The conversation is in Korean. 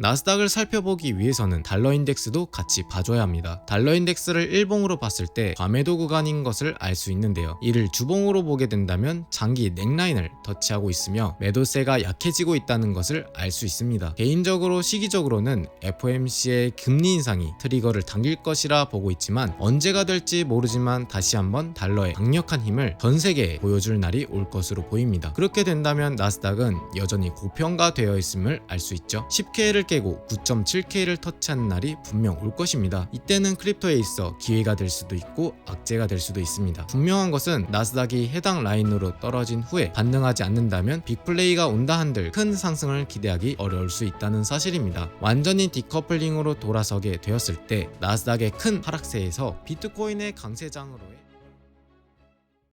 나스닥을 살펴보기 위해서는 달러 인덱스도 같이 봐줘야 합니다. 달러 인덱스를 일봉으로 봤을 때 과매도 구간인 것을 알 수 있는데요. 이를 주봉으로 보게 된다면 장기 넥라인을 터치하고 있으며 매도세가 약해지고 있다는 것을 알 수 있습니다. 개인적으로 시기적으로는 FOMC의 금리 인상이 트리거를 당길 것이라 보고 있지만 언제가 될지 모르지만 다시 한번 달러의 강력한 힘을 전 세계에 보여줄 날이 올 것으로 보입니다. 그렇게 된다면 나스닥은 여전히 고평가되어 있음을 알 수 있죠. 10K를 깨고 9.7K를 터치하는 날이 분명 올 것입니다. 이때는 크립토에 있어 기회가 될 수도 있고 악재가 될 수도 있습니다. 분명한 것은 나스닥이 해당 라인으로 떨어진 후에 반등하지 않는다면 빅플레이가 온다 한들 큰 상승을 기대하기 어려울 수 있다는 사실입니다. 완전히 디커플링으로 돌아서게 되었을 때 나스닥의 큰 하락세에서 비트코인의 강세장으로의